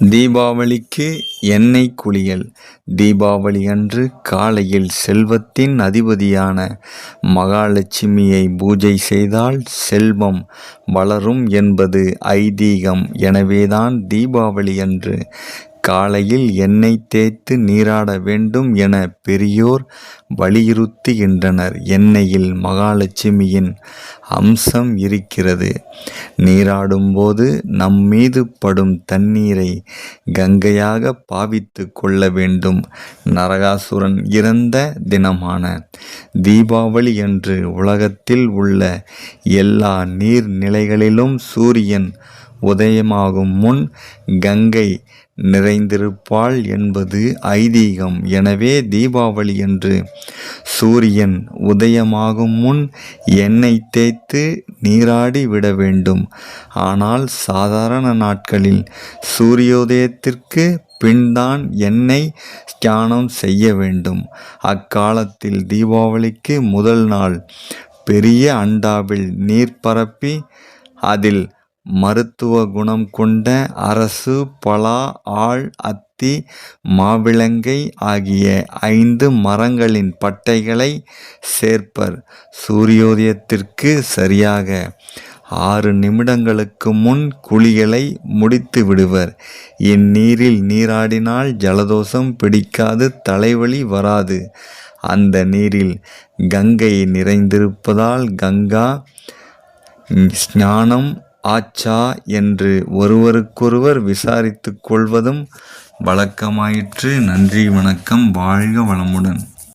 தீபாவளிக்கு எண்ணெய் குளியல். தீபாவளி அன்று காலையில் செல்வத்தின் அதிபதியான மகாலட்சுமியை பூஜை செய்தால் செல்வம் வளரும் என்பது ஐதீகம். எனவேதான் தீபாவளி அன்று காலையில் எண்ணெய் தேய்த்து நீராட வேண்டும் என பெரியோர் வலியுறுத்துகின்றனர். எண்ணெயில் மகாலட்சுமியின் அம்சம் இருக்கிறது. நீராடும்போது நம்மீது படும் தண்ணீரை கங்கையாக பாவித்து கொள்ள வேண்டும். நரகாசுரன் இறந்த தினமான தீபாவளி அன்று உலகத்தில் உள்ள எல்லா நீர்நிலைகளிலும் சூரியன் உதயமாகும் முன் கங்கை நிறைந்திருப்பாள் என்பது ஐதீகம். எனவே தீபாவளி என்று சூரியன் உதயமாகும் முன் எண்ணெய் தேய்த்து நீராடி விட வேண்டும். ஆனால் சாதாரண நாட்களில் சூரியோதயத்திற்கு பின்தான் எண்ணெய் ஸ்நானம் செய்ய வேண்டும். அக்காலத்தில் தீபாவளிக்கு முதல் நாள் பெரிய அண்டாவில் நீர் பரப்பி அதில் மருத்துவ குணம் கொண்ட அரசு பலா ஆள் அத்தி மாவிளங்கை ஆகிய ஐந்து மரங்களின் பட்டைகளை சேர்ப்பர். சூரியோதயத்திற்கு சரியாக ஆறு நிமிடங்களுக்கு முன் குளிகளை முடித்து விடுவர். இந்நீரில் நீராடினால் ஜலதோஷம் பிடிக்காது தலைவலி வராது. அந்த நீரில் கங்கை நிறைந்திருப்பதால் கங்கா ஸ்நானம் ஆச்சா என்று ஒருவருக்கொருவர் விசாரித்து கொள்வதும் வழக்கமாயிற்று. நன்றி வணக்கம். வாழ்க வளமுடன்.